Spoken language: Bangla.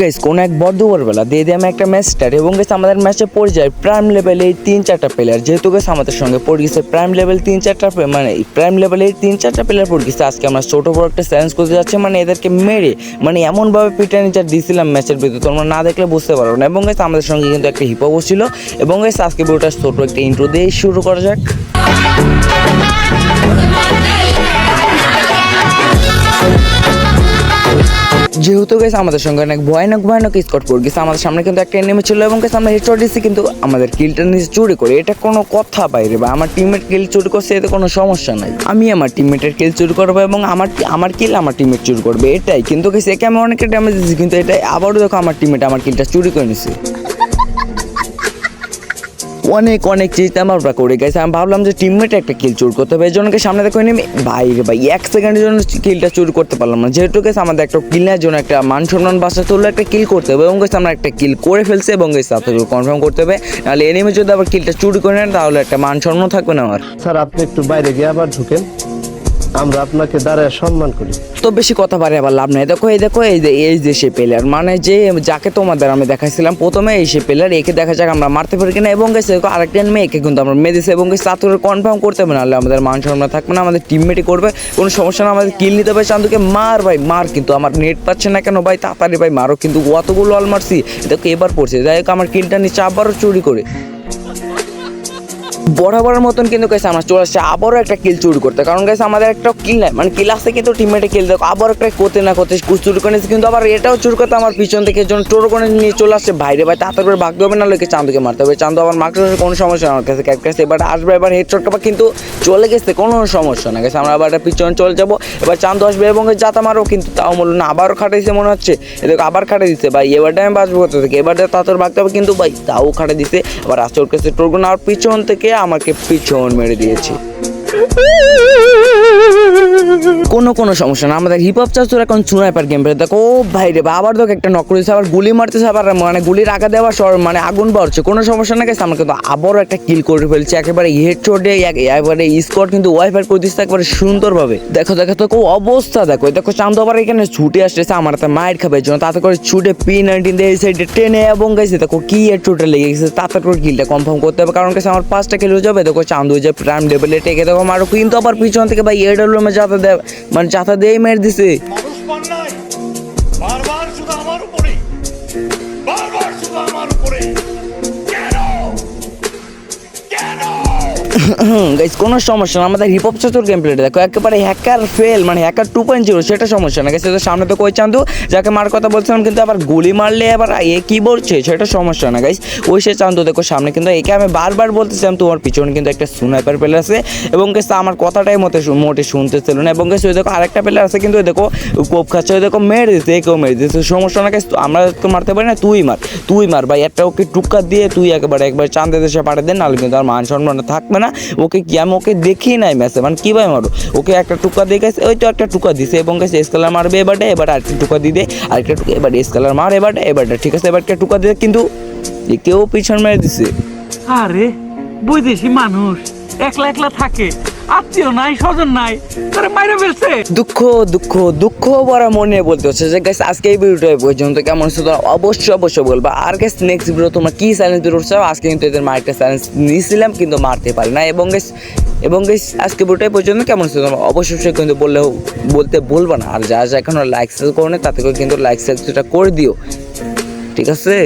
গাইস কোন এক বড় দুপুরবেলা দিয়ে আমি একটা ম্যাচ স্টার্ট এবং গেছে আমাদের ম্যাচে পড়ে যায় প্রাইম লেভেলে তিন চারটা প্লেয়ার যেহেতু গেছে আমাদের সঙ্গে পড়ে গেছে প্রাইম লেভেল তিন চারটা মানে প্রাইম লেভেলে তিন চারটা প্লেয়ার পড়ে গেছে আজকে আমরা ছোট বড় একটা চ্যালেঞ্জ করতে যাচ্ছি মানে এদেরকে মেরে মানে এমনভাবে পিটানি যা দিয়েছিলাম ম্যাচের ভিতরে, তোমরা না দেখলে বুঝতে পারো না। এবং গেছে আমাদের সঙ্গে কিন্তু একটা হিপ ছিল। এবং গেছে আজকে ভিডিওটা ছোট একটা ইন্ট্রো দিয়ে শুরু করা যাক। যেহেতু গেছে আমাদের সঙ্গে অনেক ভয়ানক ভয়ানক স্কট পড়ে গেছে, আমাদের সামনে কিন্তু একটা এনিমি ছিল এবং গেছে আমরা হেডশট দিচ্ছি কিন্তু আমাদের কিলটা নিচে চুরি করে। এটা কোনো কথা বাইরে বা আমার টিমের কিল চুরি করছে, এতে কোনো সমস্যা নাই। আমি আমার টিমমেটের কিল চুরি করব এবং আমার আমার কিল আমার টিমের চুরি করবে, এটাই। কিন্তু গেছে একে আমি অনেকটা ড্যামেজ দিচ্ছি কিন্তু এটাই, আবারও দেখো আমার টিমেটা আমার কিলটা চুরি করে নিছে। অনেক অনেক চিন্তা ভাবনা করে। গেছে আমি ভাবলাম যে টিমমেট একটা কিল চুর করতে হবে, এই জন্য সামনে দেখো নেমে ভাই রে ভাই, এক সেকেন্ডের জন্য কিলটা চুর করতে পারলাম না। যেহেতু গেছে আমাদের একটা কিলের জন্য একটা মান সম্মান বাসা তুললে একটা কিল করতে হবে এবং গেছে আমরা একটা কিল করে ফেলছে এবং গেছে আপনাকে কনফার্ম করতে হবে। নাহলে এনিমে যদি আবার কিলটা চুরি করে নেন তাহলে একটা মান সম্মান থাকবে না আমার। স্যার আপনি একটু বাইরে গিয়ে আবার ঢুকেন। আমরা আপনাকে দাঁড়ায় সম্মান করি। তো বেশি কথা পারে আবার লাভ নাই। দেখো, এই দেখো, এই যে এই যে সে প্লেয়ার মানে যে, যাকে তোমাদের আমি দেখাইছিলাম, প্রথমে এই সে প্লেয়ার একে দেখা যাক আমরা মারতে পারি কিনা। এবং গেছে আরেকটা মেয়েকে কিন্তু আমরা মেরেছি এবং গেছে তাতে কনফার্ম করতে হবে, নাহলে আমাদের মান সম্মান থাকবে না। আমাদের টিমমেটই করবে, কোনো সমস্যা না। আমাদের কিল নিতে হবে, চান্দুকে মার ভাই, মার। কিন্তু আমার নেট পাচ্ছে না কেন ভাই? তাড়াতাড়ি ভাই, মারো। কিন্তু অতগুলো অল মারছি দেখো এবার পড়ছে। যাই হোক, আমার কিলটা নিচ্ছে, আবারও চুরি করে। বরাবরের মতন কিন্তু গেছে আমরা চলে আসছে, আবারও একটা কিল চুরি করতে। কারণ গেছে আমাদের একটা কিল নাই। মানে কিল আসছে কিন্তু টিমমেটে কিল দেখো আবার একটা করতে না করতে চুরি করে কিন্তু আবার এটাও চুরি করতে আমার পিছন থেকে জন টোর করে নিয়ে চলে আসছে। বাইরে ভাই, তাড়াতাড়ি করে ভাগতে হবে না লোকে চান্দুকে মারতে হবে। চান্দু আবার মারতে হবে কোনো সমস্যা আমার কাছে। ক্যাপ কাছে এবার আসবে, এবার হেডশটটা কিন্তু চলে গেছে, কোনো সমস্যা না গেছে আমরা আবার একটা পিছনে চলে যাব। এবার চান্দু আসবে এবং যাতা মারো, কিন্তু তাও বলল না। আবারও খাটাইছে মনে হচ্ছে। এদিকে আবার খাটে দিচ্ছে ভাই। এবারটা আমি বাঁচবো কোথা থেকে? এবার তাড়াতাড়ি ভাগতে হবে কিন্তু ভাই, তাও খাটে দিচ্ছে আবার আসছে ওর কাছে টোরগুন আর পিছন থেকে আমাকে পিছন মেরে দিয়েছে। কোনো কোনো সমস্যা না। আমাদের হিপ হপ চাষুর এখন চুনাইপার গেম দেখো, ও ভাই রে, আবার দেখো একটা নক করেছে, আবার গুলি মারতেছে, আবার মানে গুলির আগা দেওয়া সর মানে আগুন বাড়ছে। কোনো সমস্যা না গেছে আমরা কিন্তু আবারও একটা কিল করে ফেলছি। একেবারে হেড চোটে একেবারে স্কোয়াড কিন্তু ওয়াইফাই করে দিচ্ছে একেবারে সুন্দরভাবে। দেখো দেখো তো অবস্থা দেখো। দেখো চান্দ আবার এখানে ছুটে আসতেছে, আমার হাতে মায়ের খাবে জন্য। তাতে করে ছুটে পি নাইনটিন দিয়ে এই সাইডে টেনে এবং গেছে দেখো কি হেড চোটে লেগে গেছে। তাতে করে কিলটা কনফার্ম করতে হবে। কারণ গেছে আমার পাঁচটা কিল হয়ে যাবে। দেখো চান্দু যে প্রাইম লেভেলে টেকে দেখো মারো, কিন্তু আবার পিছন থেকে ভাই এডালুমে যাতে দেয় মানে যাতা দিয়েই মেরে দিছে। বারবার শুধু আমার উপরে বারবার শুধু আমার উপরে গাইস কোনো সমস্যা না। আমাদের হিপ হপ চতুর গেম প্লেটা দেখো, একেবারে হ্যাকার ফেল মানে হ্যাকার টু পয়েন্ট জিরো সেটা সমস্যা না গেছে সামনে তো কই চান্দু, যাকে মার কথা বলছিলাম, কিন্তু আবার গুলি মারলে আবার এ কি বলছে, সেটা সমস্যা না গাইস ওই সে চান্দু, দেখো সামনে কিন্তু একে আমি বারবার বলতেছিলাম, তোমার পিছনে কিন্তু একটা সুনাইপার প্লেয়ার আছে। এবং গেছে আমার কথাটাই মতে মোটে শুনতেছিল না, এবং গেছে ওই দেখো আরেকটা প্লেয়ার আছে, কিন্তু ওই দেখো কোপ খাচ্ছে, ওই দেখো মেরে দিচ্ছে একেও মেরে দিচ্ছে সমস্যা না গেছে আমরা তো মারতে পারি না, তুই মার তুই মার, ভাই, একটা ওকে টুক্কা দিয়ে তুই একেবারে একবার চাঁদে দেশে পাঠিয়ে দেন নাহলে কিন্তু আর মান সম্মান থাকবে না। ওকে কি আমি ওকে দেখি নাই ম্যাচে মানে কীভাবে মারো ওকে একটা টুকা দিয়ে গেছে, ওই তো একটা টুকা দিছে এবং গেছে স্কেলার মারবে এবারটা এবার আরেকটা টুকা দিয়ে দে, আরেকটা টুকা, এবার স্কেলার মার এবারটা এবারটা ঠিক আছে, এবারটা টুকা দিয়ে কিন্তু কেউ পিছন মেরে দিছে। আরে, বৈদেশি মানুষ, একলা একলা থাকে। আত্মীয় নাই স্বজন নাই, তারা মাইরে ফেলছে। দুঃখ দুঃখ দুঃখ ভরা মনে বলতে হচ্ছে যে, গাইস, আজকে এই ভিডিওটা পর্যন্ত। কেমন হচ্ছে তোমরা অবশ্যই অবশ্যই বলবা। আর গাইস নেক্সট ভিডিও তোমরা কি চ্যালেঞ্জ ভিডিও চাও আজকে কিন্তু এদের মার্কেট চ্যালেঞ্জ নিয়েছিলাম, কিন্তু মারতে পারি না এবং গাইস এবং গাইস আজকে ভিডিওটা পর্যন্ত কেমন হচ্ছে তোমরা অবশ্যই অবশ্যই কিন্তু বললেও বলতে বলবা না। আর যা যা এখনও লাইক সাবস্ক্রাইব করো না তাতে করে কিন্তু লাইক সাবস্ক্রাইবটা করে দিও। ঠিক আছে?